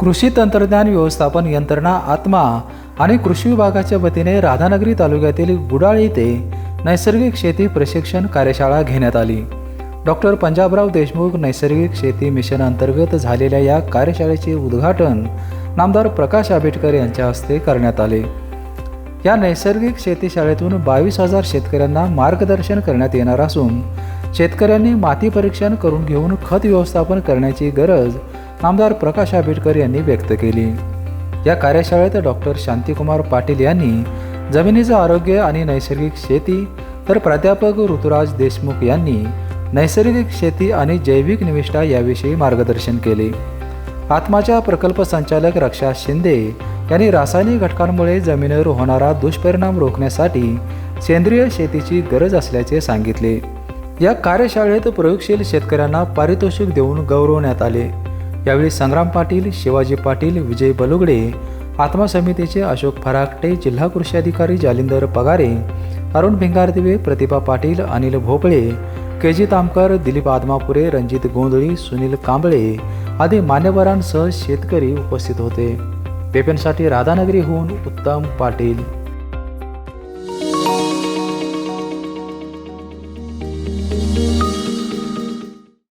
कृषी तंत्रज्ञान व्यवस्थापन यंत्रणा आत्मा आणि कृषी विभागाच्या वतीने राधानगरी तालुक्यातील बुडाळ येथे नैसर्गिक शेती प्रशिक्षण कार्यशाळा घेण्यात आली. डॉक्टर पंजाबराव देशमुख नैसर्गिक शेती मिशन अंतर्गत झालेल्या या कार्यशाळेचे उद्घाटन नामदार प्रकाश आंबेडकर यांच्या हस्ते करण्यात आले. या नैसर्गिक शेती शाळेतून बावीस हजार शेतकऱ्यांना मार्गदर्शन करण्यात येणार असून शेतकऱ्यांनी माती परीक्षण करून घेऊन खत व्यवस्थापन करण्याची गरज आमदार प्रकाश आंबेडकर यांनी व्यक्त केली. या कार्यशाळेत डॉक्टर शांतिकुमार पाटील यांनी जमिनीचं आरोग्य आणि नैसर्गिक शेती तर प्राध्यापक ऋतुराज देशमुख यांनी नैसर्गिक शेती आणि जैविक निविष्ठा याविषयी मार्गदर्शन केले. आत्माच्या प्रकल्प संचालक रक्षा शिंदे यांनी रासायनिक घटकांमुळे जमिनीवर होणारा दुष्परिणाम रोखण्यासाठी सेंद्रिय शेतीची गरज असल्याचे सांगितले. या कार्यशाळेत प्रयोगशील शेतकऱ्यांना पारितोषिक देऊन गौरवण्यात आले. यावेळी संग्राम पाटील शिवाजी पाटील विजय बलुगडे आत्मा समितीचे अशोक फराकटे जिल्हा कृषी अधिकारी जालिंदर पगारे अरुण भिंगारदिवे प्रतिभा पाटील अनिल भोपळे के जी तामकर दिलीप आदमापुरे रणजित गोंधळी सुनील कांबळे आदी मान्यवरांसह शेतकरी उपस्थित होते. पेपेनसाठी राधानगरीहून उत्तम पाटील.